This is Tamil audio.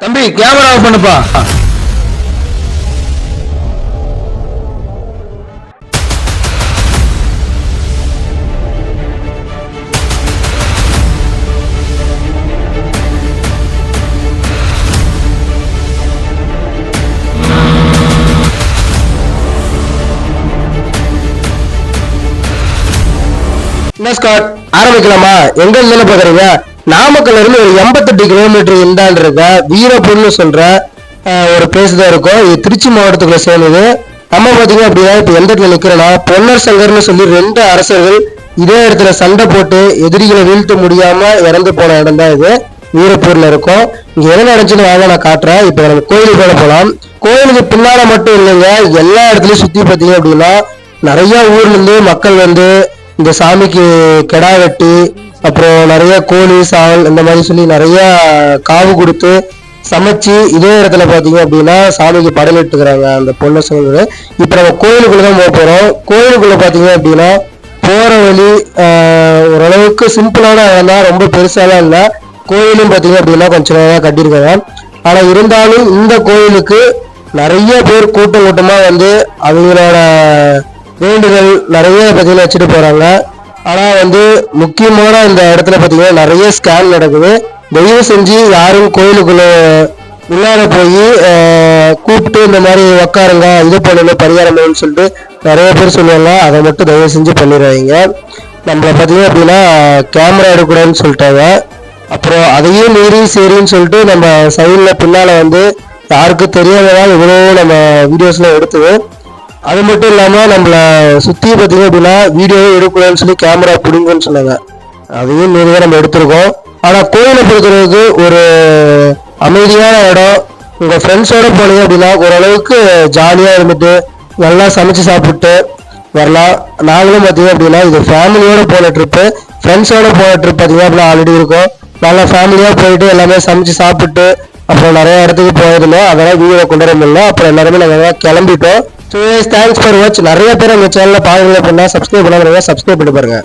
தம்பி கேமரா ஆஃப் பண்ணுப்பா. என்ன ஸ்காட் ஆரம்பிக்கலாமா? எங்க இருந்து பாக்குறீங்க நாமக்கல்ல இருந்து ஒரு எண்பத்தெட்டு கிலோமீட்டர் இந்தாண்டு வீரப்பூர்னு சொல்ற ஒரு பிளேஸ் தான் இருக்கும். இது திருச்சி மாவட்டத்துக்குள்ள சேர்ந்தது. நம்ம பார்த்தீங்க அப்படின்னா இப்போ எந்த இடத்துல நிற்கிறோன்னா பொன்னர் சங்கர்னு சொல்லி ரெண்டு அரசர்கள் இதே இடத்துல சண்டை போட்டு எதிரிகளை வீழ்த்த முடியாம இறந்து போன இடம் தான் இது. வீரப்பூர்ல இருக்கும். இங்க என்ன நடந்துச்சுன்னு வாங்க நான் காட்டுறேன். இப்போ நம்ம கோயிலுக்கு போல போகலாம் கோயிலுக்கு பின்னால மட்டும் இல்லைங்க எல்லா இடத்துலயும் சுத்தி பார்த்தீங்க அப்படின்னா நிறைய ஊர்ல இருந்து மக்கள் வந்து இந்த சாமிக்கு கெடா வெட்டி அப்புறம் நிறைய கோழி சாவல் இந்த மாதிரி சொல்லி நிறைய காவு கொடுத்து சமைச்சு இதே இடத்துல பார்த்தீங்க அப்படின்னா சாமிக்கு படலிட்டுக்கிறாங்க அந்த பொண்ணு சொல்றது. இப்போ நம்ம கோயிலுக்குள்ள தான் போக போகிறோம் கோயிலுக்குள்ள பார்த்தீங்க அப்படின்னா போகிற வழி ஓரளவுக்கு சிம்பிளான இடம் தான் ரொம்ப பெருசாலாம் இல்லை. கோயிலும் பார்த்தீங்க அப்படின்னா கொஞ்சம் நேரம் கட்டியிருக்காங்க. ஆனால் இருந்தாலும் இந்த கோயிலுக்கு நிறைய பேர் கூட்டம் கூட்டமாக வந்து அவங்களோட வேண்டுதல் நிறைய பார்த்தீங்கன்னா வச்சுட்டு போகிறாங்க ஆனால் வந்து முக்கியமான இந்த இடத்துல பார்த்தீங்கன்னா நிறைய ஸ்கேன் நடக்குது. தயவு செஞ்சு யாரும் கோயிலுக்குள்ளே உள்ளார போய் கூப்பிட்டு இந்த மாதிரி உக்காருங்க இது பண்ணணும் பரிகாரம் சொல்லிட்டு நிறைய பேர் சொல்லுவாங்க. அதை மட்டும் தயவு செஞ்சு பண்ணிடுவாங்க நம்மளை பார்த்தீங்க அப்படின்னா கேமரா எடுக்கக்கூடாதுன்னு சொல்லிட்டாங்க. அப்புறம் அதையும் மீறி சரின்னு சொல்லிட்டு நம்ம சைடில் பின்னால் வந்து யாருக்கும் தெரியாததான் இவ்வளோ நம்ம வீடியோஸ்லாம் எடுத்தது. அது மட்டும் இல்லாமல் நம்மள சுற்றி பார்த்தீங்க அப்படின்னா வீடியோவே எடுக்கக்கூடாதுன்னு சொல்லி கேமரா பிடிங்கன்னு சொன்னாங்க. அதையும் மீறி தான் நம்ம எடுத்திருக்கோம். ஆனால் கோயிலை பொறுத்தளவுக்கு ஒரு அமைதியான இடம். உங்கள் ஃப்ரெண்ட்ஸோடு போனீங்க அப்படின்னா ஓரளவுக்கு ஜாலியாக இருந்துட்டு நல்லா சமைச்சு சாப்பிட்டு வரலாம். நாங்களும் பார்த்தீங்க அப்படின்னா இது ஃபேமிலியோடு போன ட்ரிப்பு ஃப்ரெண்ட்ஸோடு போன ட்ரிப் பார்த்தீங்க அப்படின்னா ஆல்ரெடி இருக்கும். நல்லா ஃபேமிலியாக போயிட்டு எல்லாமே சமைச்சு சாப்பிட்டு அப்புறம் நிறைய இடத்துக்கு போயிருந்தோம் அதெல்லாம் வீடியோ கொண்டு வர முடியல. அப்புறம் எல்லாருமே நாங்கள் கிளம்பிட்டோம். ஸோ தேங்க்ஸ் ஃபார் வாட்ச் நிறைய பேர் அந்த சேனலில் பாருங்க அப்படின்னா சப்ஸ்கிரைப் பண்ணாங்க சப்ஸ்கிரைப் பண்ணி பாருங்க.